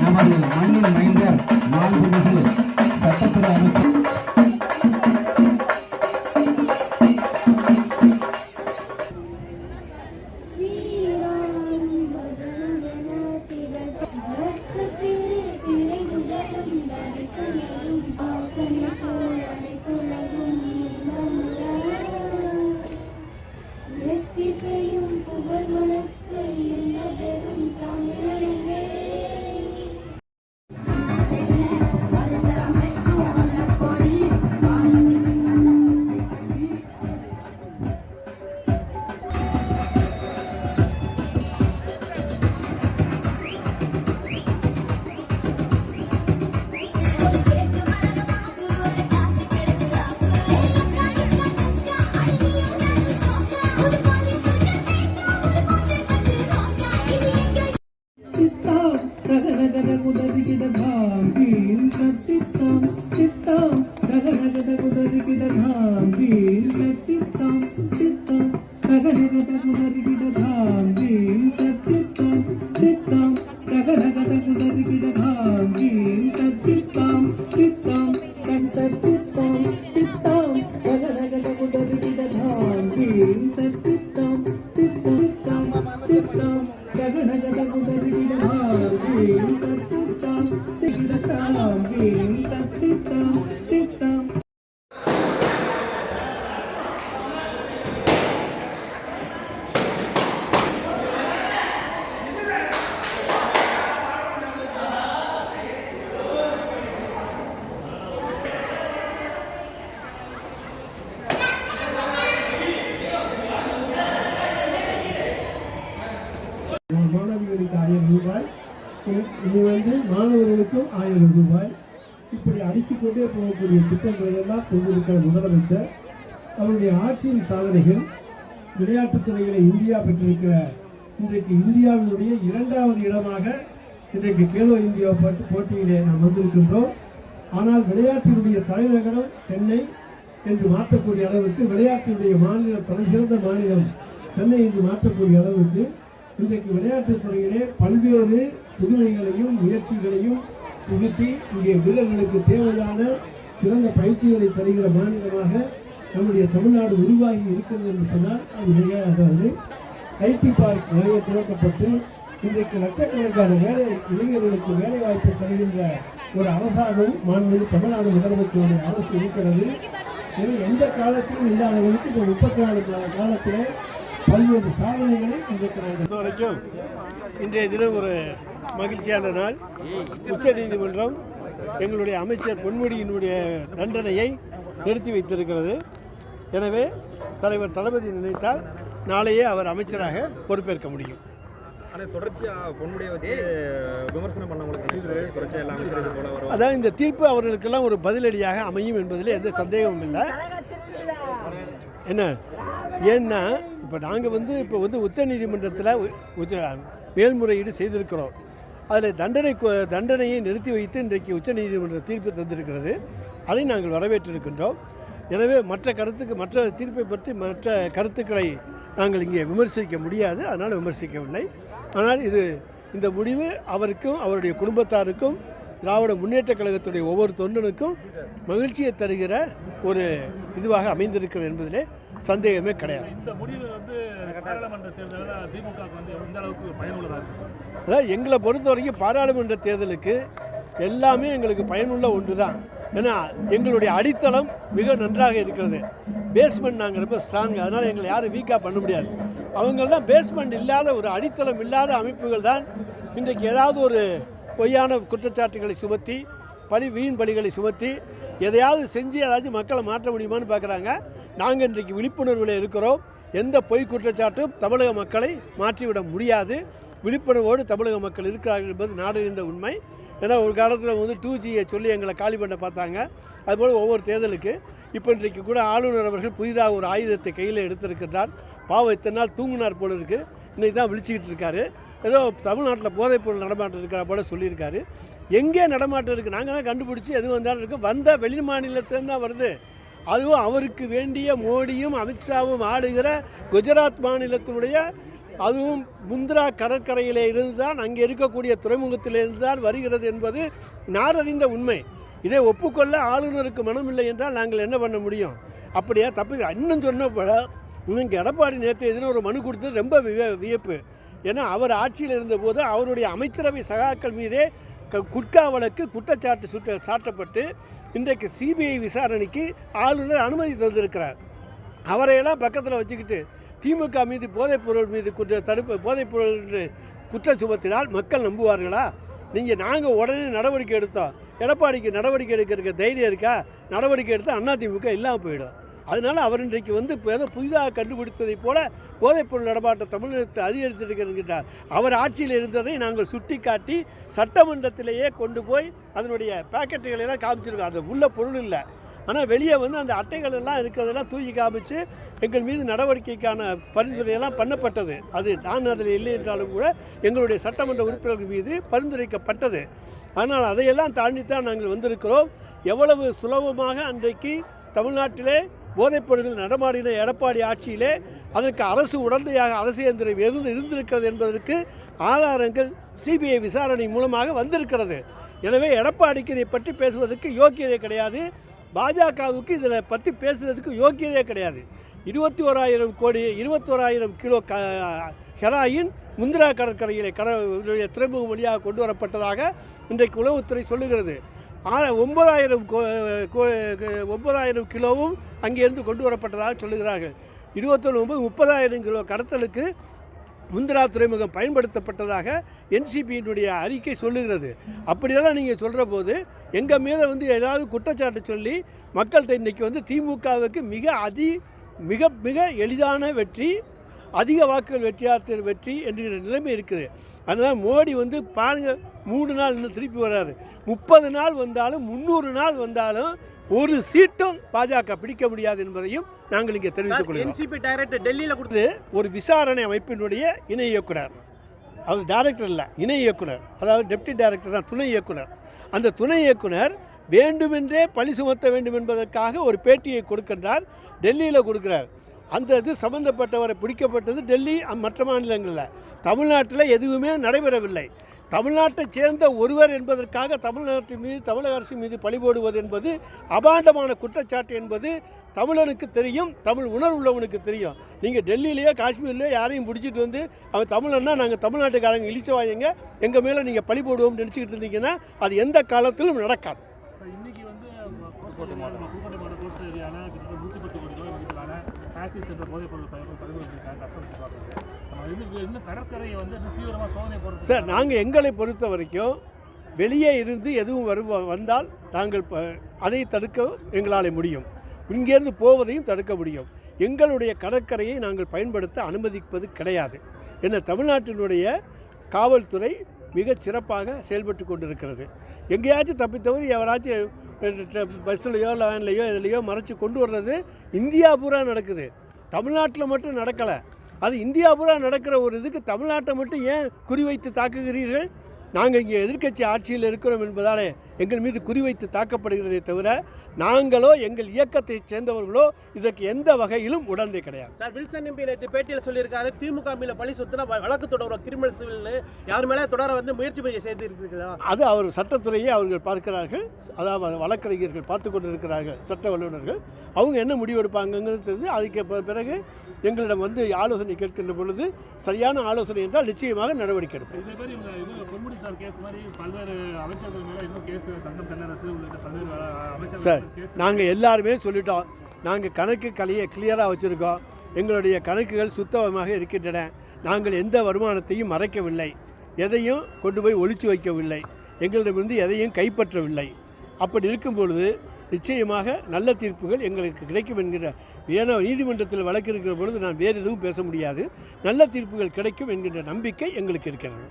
நமது மண்ணின் மைந்த தாங்கீன் வந்து மாணவர்களுக்கும் ஆயிரம் ரூபாய். இப்படி அடித்துக்கொண்டே போகக்கூடிய திட்டங்களை எல்லாம் கொண்டிருக்கிற முதலமைச்சர் அவருடைய ஆட்சியின் சாதனைகள் விளையாட்டுத் துறைகளை இந்தியா பெற்றிருக்கிற இன்றைக்கு இந்தியாவினுடைய இரண்டாவது இடமாக இன்றைக்கு கேலோ இந்தியா போட்டி- போட்டியிலே நாம் வந்திருக்கின்றோம். ஆனால் விளையாட்டினுடைய தலைநகரம் சென்னை என்று மாற்றக்கூடிய அளவுக்கு விளையாட்டினுடைய மாநில தலைசிறந்த மாநிலம் சென்னை என்று மாற்றக்கூடிய அளவுக்கு இன்றைக்கு விளையாட்டுத் துறையிலே பல்வேறு புதுமைகளையும் முயற்சிகளையும் புகுத்தி இங்கே வீரர்களுக்கு தேவையான சிறந்த பயிற்சிகளை தருகிற மாநிலமாக நம்முடைய தமிழ்நாடு உருவாகி இருக்கிறது என்று சொன்னால் அது மிக அதாவது ஐடி பார்க் நிறைய துவக்கப்பட்டு இன்றைக்கு லட்சக்கணக்கான வேலை இளைஞர்களுக்கு வேலை வாய்ப்பு தருகின்ற ஒரு அரசாகவும் மாண்புமிகு தமிழ்நாடு முதலமைச்சருடைய அரசு இருக்கிறது. எனவே எந்த காலத்திலும் இல்லாத அளவுக்கு இந்த முப்பத்தி நாலு காலத்தில் பல்வேறு சாதனைகளை இன்றைக்கு நாங்கள் வரைக்கும் இன்றைய தினம் ஒரு மகிழ்ச்சியான நாள் உச்ச நீதிமன்றம் எங்களுடைய அமைச்சர் பொன்முடியினுடைய தண்டனையை நிறுத்தி வைத்திருக்கிறது. எனவே தலைவர் தளபதி நினைத்தால் நாளையே அவர் அமைச்சராக பொறுப்பேற்க முடியும். அதான் இந்த தீர்ப்பு அவர்களுக்கெல்லாம் ஒரு பதிலடியாக அமையும் என்பதில் எந்த சந்தேகமும் இல்லை. என்ன? ஏன்னா இப்போ நாங்கள் வந்து இப்போ வந்து உச்ச நீதிமன்றத்தில் உச்ச மேல்முறையீடு செய்திருக்கிறோம். அதில் தண்டனை தண்டனையை நிறுத்தி வைத்து இன்றைக்கு உச்சநீதிமன்ற தீர்ப்பு தந்திருக்கிறது. அதை நாங்கள் வரவேற்றிருக்கின்றோம். எனவே மற்ற கருத்துக்கு மற்ற தீர்ப்பை பற்றி மற்ற கருத்துக்களை நாங்கள் இங்கே விமர்சிக்க முடியாது. அதனால் விமர்சிக்கவில்லை. ஆனால் இது இந்த முடிவு அவருக்கும் அவருடைய குடும்பத்தாருக்கும் திராவிட முன்னேற்றக் கழகத்துடைய ஒவ்வொரு தொண்டனுக்கும் மகிழ்ச்சியை தருகிற ஒரு இதுவாக அமைந்திருக்கிறது என்பதிலே சந்தேகமே கிடையாது. இந்த முடிவு வந்து பாராளுமன்ற தேர்தலில் திமுக வந்து எந்த அளவுக்கு பயனுள்ளதாக இருக்கு? அதாவது எங்களை பொறுத்த வரைக்கும் பாராளுமன்ற தேர்தலுக்கு எல்லாமே எங்களுக்கு பயனுள்ள ஒன்று தான் ஏன்னா எங்களுடைய அடித்தளம் மிக நன்றாக இருக்கிறது. பேஸ்மெண்ட் நாங்கள் ரொம்ப ஸ்ட்ராங் அதனால் எங்களை யாரும் வீக்காக பண்ண முடியாது. அவங்கெல்லாம் பேஸ்மெண்ட் இல்லாத ஒரு அடித்தளம் இல்லாத அமைப்புகள் தான் இன்றைக்கு ஏதாவது ஒரு பொய்யான குற்றச்சாட்டுகளை சுமத்தி பழி வீண் பலிகளை சுமத்தி எதையாவது செஞ்சு ஏதாச்சும் மக்களை மாற்ற முடியுமான்னு பார்க்குறாங்க. நாங்கள் இன்றைக்கு விழிப்புணர்வில் இருக்கிறோம். எந்த பொய் குற்றச்சாட்டும் தமிழக மக்களை மாற்றிவிட முடியாது. விழிப்புணர்வோடு தமிழக மக்கள் இருக்கிறார்கள் என்பது நாடறிந்த உண்மை. ஏன்னா ஒரு காலத்தில் வந்து டூ ஜியை சொல்லி எங்களை காலி பண்ண பார்த்தாங்க. அதுபோல் ஒவ்வொரு தேர்தலுக்கு இப்போ இன்றைக்கு கூட ஆளுநர் அவர்கள் புதிதாக ஒரு ஆயுதத்தை கையில் எடுத்திருக்கிறார் பாவம் இத்தனை நாள் தூங்குனார் போல இருக்குது இன்னைக்கு தான் விழிச்சிக்கிட்டு இருக்காரு. ஏதோ தமிழ்நாட்டில் போதைப்பொருள் நடமாட்டம் இருக்கிற போல சொல்லியிருக்காரு. எங்கே நடமாட்டம் இருக்குது நாங்கள் தான் கண்டுபிடிச்சி எது வந்தாலும் இருக்குது வந்த வெளி மாநிலத்திலேருந்து தான் வருது. அதுவும் அவருக்கு வேண்டிய மோடியும் அமித்ஷாவும் ஆளுகிற குஜராத் மாநிலத்தினுடைய அதுவும் முந்திரா கடற்கரையிலே இருந்து தான் அங்கே இருக்கக்கூடிய துறைமுகத்திலிருந்து தான் வருகிறது என்பது நாரறிந்த உண்மை. இதை ஒப்புக்கொள்ள ஆளுநருக்கு மனமில்லை என்றால் நாங்கள் என்ன பண்ண முடியும்? அப்படியா? தப்பு. இன்னும் சொன்ன இவங்க எடப்பாடி நேற்று எதுனா ஒரு மனு கொடுத்தது ரொம்ப விய வியப்பு. ஏன்னா அவர் ஆட்சியில் இருந்தபோது அவருடைய அமைச்சரவை சகாக்கள் மீதே குட்கா வழக்கு குற்றச்சாட்டு சுட்ட சாட்டப்பட்டு இன்றைக்கு சிபிஐ விசாரணைக்கு ஆளுநர் அனுமதி தந்திருக்கிறார். அவரையெல்லாம் பக்கத்தில் வச்சுக்கிட்டு திமுக மீது போதைப்பொருள் மீது குற்ற தடுப்பு போதைப்பொருள் என்று குற்றம் சுமத்தினால் மக்கள் நம்புவார்களா? நீங்கள் நாங்கள் உடனே நடவடிக்கை எடுத்தோம். எடப்பாடிக்கு நடவடிக்கை எடுக்கிறதுக்கு தைரியம் இருக்கா? நடவடிக்கை எடுத்தால் அதிமுக இல்லாமல் போயிடும். அதனால் அவர் இன்றைக்கு வந்து இப்போ ஏதோ புதிதாக கண்டுபிடித்ததைப் போல போதைப்பொருள் நடமாட்டம் தமிழகத்தை அதிகரித்திருக்கிறார். அவர் ஆட்சியில் இருந்ததை நாங்கள் சுட்டிக்காட்டி சட்டமன்றத்திலேயே கொண்டு போய் அதனுடைய பாக்கெட்டுகளை எல்லாம் காமிச்சிருக்கோம். அது உள்ள பொருள் இல்லை. ஆனால் வெளியே வந்து அந்த அட்டைகள் எல்லாம் இருக்கிறதெல்லாம் தூக்கி காமிச்சு எங்கள் மீது நடவடிக்கைக்கான பரிந்துரையெல்லாம் பண்ணப்பட்டது. அது நான் அதில் இல்லை என்றாலும் கூட எங்களுடைய சட்டமன்ற உறுப்பினர்கள் மீது பரிந்துரைக்கப்பட்டது. ஆனால் அதையெல்லாம் தாண்டித்தான் நாங்கள் வந்திருக்கிறோம். எவ்வளவு சுலபமாக அன்றைக்கு தமிழ்நாட்டிலே போதைப் பொருட்கள் நடமாடின எடப்பாடி ஆட்சியிலே அதற்கு அரசு உடந்தையாக அரசு இயந்திரம் இருந்து இருந்திருக்கிறது என்பதற்கு ஆதாரங்கள் சிபிஐ விசாரணை மூலமாக வந்திருக்கிறது. எனவே எடப்பாடிக்கு இதை பற்றி பேசுவதற்கு யோக்கியதை கிடையாது. பாஜகவுக்கு இதில் பற்றி பேசுறதுக்கு யோக்கியதே கிடையாது. இருபத்தி ஓராயிரம் கோடி இருபத்தோராயிரம் கிலோ க ஹெராயின் முந்திரா கடற்கரையிலே கட இதனுடைய துறைமுகம் வழியாக கொண்டு வரப்பட்டதாக இன்றைக்கு உளவுத்துறை சொல்லுகிறது. ஒன்பதாயிரம் கோ கோ- ஒன்பதாயிரம் கிலோவும் அங்கேருந்து கொண்டு வரப்பட்டதாக சொல்லுகிறார்கள். இருபத்தொன்று ஒன்பது முப்பதாயிரம் கிலோ கடத்தலுக்கு முந்திரா துறைமுகம் பயன்படுத்தப்பட்டதாக என்சிபியினுடைய அறிக்கை சொல்லுகிறது. அப்படியெல்லாம் நீங்கள் சொல்கிற போது எங்கள் மீது வந்து ஏதாவது குற்றச்சாட்டு சொல்லி மக்கள்கிட்ட இன்றைக்கி வந்து திமுகவுக்கு மிக அதி மிக மிக எளிதான வெற்றி அதிக வாக்குகள் வெற்றியாத்திர வெற்றி என்கிற நிலைமை இருக்குது. அதனால் மோடி வந்து பாருங்கள் மூணு நாள் இன்னும் திருப்பி வர்றாரு. முப்பது நாள் வந்தாலும் முந்நூறு நாள் வந்தாலும் ஒரு சீட்டும் பாஜக பிடிக்க முடியாது என்பதையும் நாங்கள் இங்கே தெரிவித்துக் கொள்கிறோம். என்சிபி டைரக்டர் டெல்லியில கொடுத்து ஒரு விசாரணை அமைப்பினுடைய இணை இயக்குனர். அவர் டைரக்டர் இல்லை இணை இயக்குனர். அதாவது டெப்டி டைரக்டர் தான் துணை இயக்குனர். அந்த துணை இயக்குனர் வேண்டுமென்றே பழி சுமத்த வேண்டும் என்பதற்காக ஒரு பேட்டியை கொடுக்கின்றார் டெல்லியில் கொடுக்கிறார். அந்த இது சம்பந்தப்பட்டவரை பிடிக்கப்பட்டது டெல்லி மற்ற மாநிலங்களில். தமிழ்நாட்டில் எதுவுமே நடைபெறவில்லை. தமிழ்நாட்டைச் சேர்ந்த ஒருவர் என்பதற்காக தமிழ்நாட்டின் மீது தமிழக அரசு மீது பழி போடுவது என்பது அபாண்டமான குற்றச்சாட்டு என்பது தமிழனுக்கு தெரியும் தமிழ் உணர்வு உள்ளவனுக்கு தெரியும். நீங்கள் டெல்லியிலேயோ காஷ்மீர்லேயோ யாரையும் பிடிச்சிட்டு வந்து அவன் தமிழன்னா நாங்கள் தமிழ்நாட்டுக்காரங்க இழிச்சு வாங்க எங்கள் மேலே நீங்கள் பழி போடுவோம்னு நினச்சிக்கிட்டு இருந்தீங்கன்னா அது எந்த காலத்திலும் நடக்காது. வந்து இன்னும் தீவிரமாக சோதனை போடுறது சார் நாங்கள் எங்களை பொறுத்த வரைக்கும் வெளியே இருந்து எதுவும் வரும் வந்தால் நாங்கள் அதை தடுக்க எங்களால் முடியும். இங்கேருந்து போவதையும் தடுக்க முடியும். எங்களுடைய கடற்கரையை நாங்கள் பயன்படுத்த அனுமதிப்பது கிடையாது. என்ன தமிழ்நாட்டினுடைய காவல்துறை மிகச் சிறப்பாக செயல்பட்டு கொண்டிருக்கிறது. எங்கேயாச்சும் தப்பித்தவரி எவராச்சும் பஸ்ஸுலையோ லேன்லையோ இதுலையோ மறைச்சி கொண்டு வர்றது இந்தியா பூரா நடக்குது. தமிழ்நாட்டில் மட்டும் நடக்கலை. அது இந்தியா பூரா நடக்கிற ஒரு இதுக்கு தமிழ்நாட்டை மட்டும் ஏன் குறிவைத்து தாக்குகிறீர்கள்? நாங்கள் இங்கே எதிர்க்கட்சி ஆட்சியில் இருக்கிறோம் என்பதாலே எங்கள் மீது குறிவைத்து தாக்கப்படுகிறதே தவிர நாங்களோ எங்கள் இயக்கத்தைச் சேர்ந்தவர்களோ இதற்கு எந்த வகையிலும் உடந்தை கிடையாது. சார் வில்சன் எம்பி நேற்று பேட்டியில் சொல்லியிருக்காரு திமுக மீது பழி சொத்துனா வழக்கு தொடரும் கிரிமினல் சிவில்னு யார் மேலே தொடர வந்து முயற்சி செய்ய செய்து இருக்கிறீர்களா அது அவர் சட்டத்துறையை அவர்கள் பார்க்கிறார்கள். அதாவது வழக்கறிஞர்கள் பார்த்து கொண்டிருக்கிறார்கள் சட்ட வல்லுநர்கள். அவங்க என்ன முடிவெடுப்பாங்கங்கிறது தெரிஞ்சு அதுக்கு பிறகு எங்களிடம் வந்து ஆலோசனை கேட்கின்ற பொழுது சரியான ஆலோசனை என்றால் நிச்சயமாக நடவடிக்கை எடுப்போம். இதே மாதிரி இந்த இது பொன்முடி சார் கேஸ் மாதிரி பல்வேறு அமைச்சர்கள் மேலே இன்னும் கேஸ் சார் நாங்கள் எல்லாருமே சொல்லிட்டோம். நாங்கள் கணக்கு கலையை கிளியராக வச்சுருக்கோம். எங்களுடைய கணக்குகள் சுத்தமாக இருக்கின்றன. நாங்கள் எந்த வருமானத்தையும் மறைக்கவில்லை. எதையும் கொண்டு போய் ஒளிச்சு வைக்கவில்லை. எங்களிடமிருந்து எதையும் கைப்பற்றவில்லை. அப்படி இருக்கும் பொழுது நிச்சயமாக நல்ல தீர்ப்புகள் எங்களுக்கு கிடைக்கும் என்கிற ஏன்னா நீதிமன்றத்தில் வழக்கு இருக்கிற பொழுது நான் வேறு எதுவும் பேச முடியாது. நல்ல தீர்ப்புகள் கிடைக்கும் என்கின்ற நம்பிக்கை எங்களுக்கு இருக்கிறது.